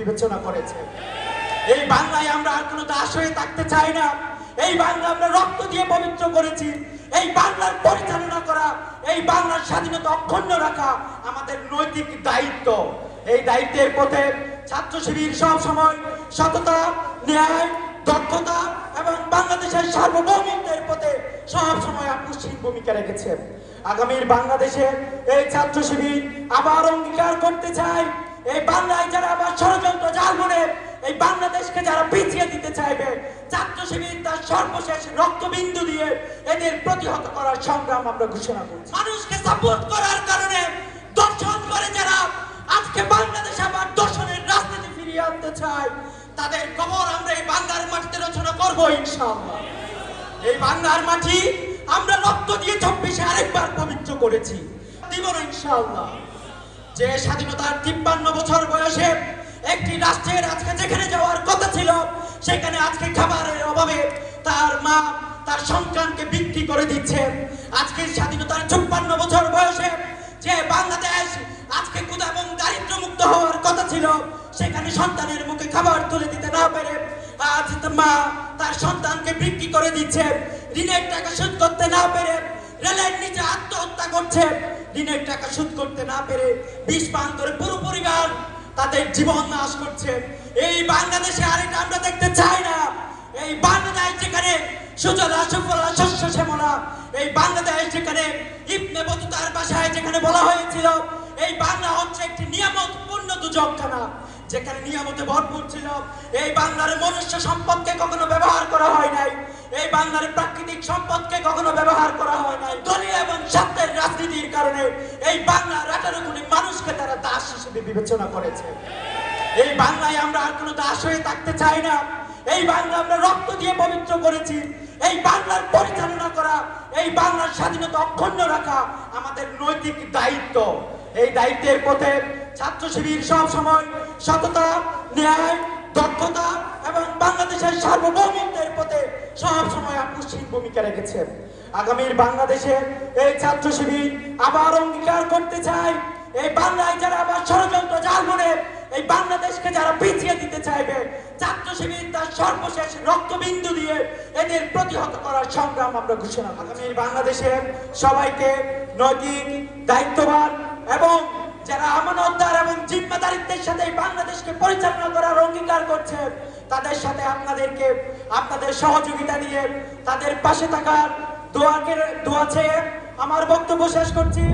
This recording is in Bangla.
বিবেচনা করেছে। এই বাংলায় আমরা আর কোনো দাস হয়ে থাকতে চাই না। এই বাংলা আমরা রক্ত দিয়ে পবিত্র করেছি। এই বাংলার পরিচালনা করা, এই বাংলার স্বাধীনতা অক্ষুণ্ণ রাখা আমাদের নৈতিক দায়িত্ব। এই দায়িত্বের পথে ছাত্র শিবির সব সময় সততা, ন্যায়, দক্ষতা এবং বাংলাদেশের সার্বভৌমিত্বের পথে সব সময় আকস্মিক ভূমিকা রেখেছে। আগামীর বাংলাদেশে এই ছাত্র শিবির আবার অঙ্গীকার করতে চায় এই বাংলায় যারা আবার ষড়যন্ত্র জাল মনে এই বাংলাদেশকে যারা পিছিয়ে দিতে চাইবে, ছাত্র শিবির তার সর্বশেষ রক্তবিন্দু দিয়ে এদের প্রতিহত করার সংগ্রাম আমরা ঘোষণা করছি। মানুষকে সাপোর্ট করার কারণে দর্শন করে যারা আজকে বাংলাদেশ আবার রাজনীতি ফিরিয়ে আনতে চায়, তাদের কবর আমরা এই এই মাটি আমরা রক্ত দিয়ে চব্বিশে আরেকবার পবিত্র করেছি। দিব ইনশাআল্লাহ। যে স্বাধীনতার তিপ্পান্ন বছর বয়সে একটি রাষ্ট্রের আজকে যেখানে যাওয়ার কথা ছিল, সেখানে আজকে খাবারের অভাবে তার মা তার সন্তানকে বিক্রি করে দিচ্ছে। আজকে স্বাধীনতার চুপ্পান্ন বছর বয়সে যে বাংলাদেশ আজকে ক্ষুধা এবং দারিদ্র মুক্ত হওয়ার কথা ছিল, সেখানে সন্তানের মুখে খাবার তুলে দিতে না পেরে আজ মা তার সন্তানকে বিক্রি করে দিচ্ছে। ঋণের টাকা শোধ করতে না পেরে রেলের নিচে আত্মহত্যা করছে। ঋণের টাকা শোধ করতে না পেরে বিষ পান করে পুরো পরিবার তাদের জীবন নাশ করছে। এই বাংলাদেশে আর আমরা দেখতে চাই না। এই বাংলাদেশ যেখানে সুজলা, সুফলা, শস্য শ্যামলা, এই বাংলাদেশ যেখানে ইবনে বতুতার ভাষায় যেখানে বলা হয়েছিল, এই বাংলা হচ্ছে একটি নিয়ামত পূর্ণ দুজকখানা যেখানে নিয়ামতে ভরপুর ছিল। এই বাংলার মনুষ্য সম্পদকে কখনো ব্যবহার করা হয় নাই। এই বাংলার প্রাকৃতিক সম্পদকে কখনো ব্যবহার করা হয় নাই। দলীয় এবং স্বার্থের রাজনীতির কারণে এই আঠারো কোটি মানুষকে তারা দাস হিসেবে বিবেচনা করেছে। এই বাংলায় আমরা আর কোনো দাস হয়ে থাকতে চাই না। এই বাংলা আমরা রক্ত দিয়ে পবিত্র করেছি। এই বাংলার পরিচালনা করা, এই বাংলার স্বাধীনতা অক্ষুণ্ণ রাখা আমাদের নৈতিক দায়িত্ব। এই দায়িত্বের পথে ছাত্র শিবির সব সময় সততা, ন্যায়, দক্ষতা এবং বাংলাদেশের সার্বভৌমিত্বের পথে সব সময় আকস্মিক ভূমিকা রেখেছে আগামীর বাংলাদেশে এই ছাত্র শিবির আবার অঙ্গীকার করতে চায় এই বাংলায় যারা আবার ষড়যন্ত্র জাল মনে, এই বাংলাদেশকে যারা পিছিয়ে দিতে চাইবে, ছাত্র শিবির তার সর্বশেষ রক্তবিন্দু দিয়ে এদের প্রতিহত করার সংগ্রাম আমরা ঘোষণা। আগামীর বাংলাদেশে সবাইকে নৈতিক, দায়িত্ববান এবং যারা আমানতদার এবং জিম্মাদারিত্বের সাথে বাংলাদেশকে পরিচালনা করার অঙ্গীকার করছে তাদের সাথে আপনাদেরকে, আপনাদের সহযোগিতা নিয়ে তাদের পাশে থাকার দোয়াকে দোয়া চেয়ে আমার বক্তব্য শেষ করছি।